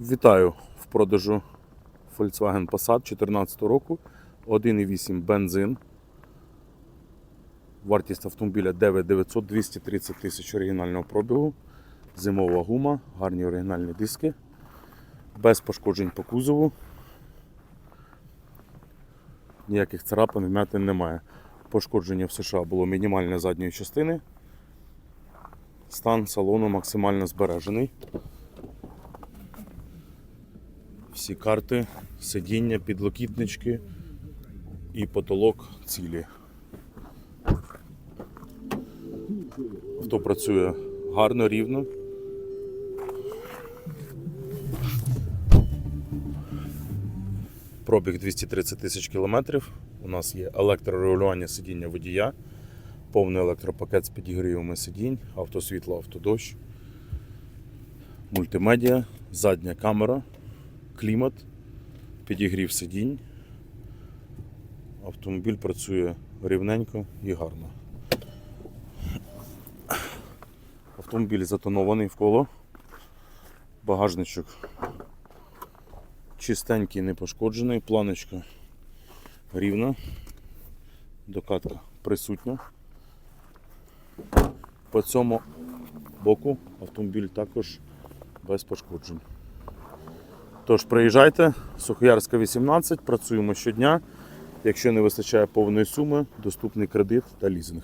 Вітаю в продажу Volkswagen Passat 2014 року. 1,8 бензин. Вартість автомобіля 9900 230 тисяч оригінального пробігу. Зимова гума, гарні оригінальні диски. Без пошкоджень по кузову. Ніяких царапин, вмятин немає. Пошкодження в США було мінімальне задньої частини. Стан салону максимально збережений. Всі карти, сидіння, підлокітнички і потолок цілі. Авто працює гарно, рівно. Пробіг 230 тисяч кілометрів. У нас є електрорегулювання сидіння водія, повний електропакет з підігрівами сидінь, автосвітло, автодощ, мультимедіа, задня камера, клімат, підігрів сидінь. Автомобіль працює рівненько і гарно. Автомобіль затонований в коло. Багажничок чистенький, не пошкоджений, планочка рівна, докатка присутня. По цьому боку автомобіль також без пошкоджень. Тож приїжджайте, Сухоярська 18, працюємо щодня. Якщо не вистачає повної суми, доступний кредит та лізинг.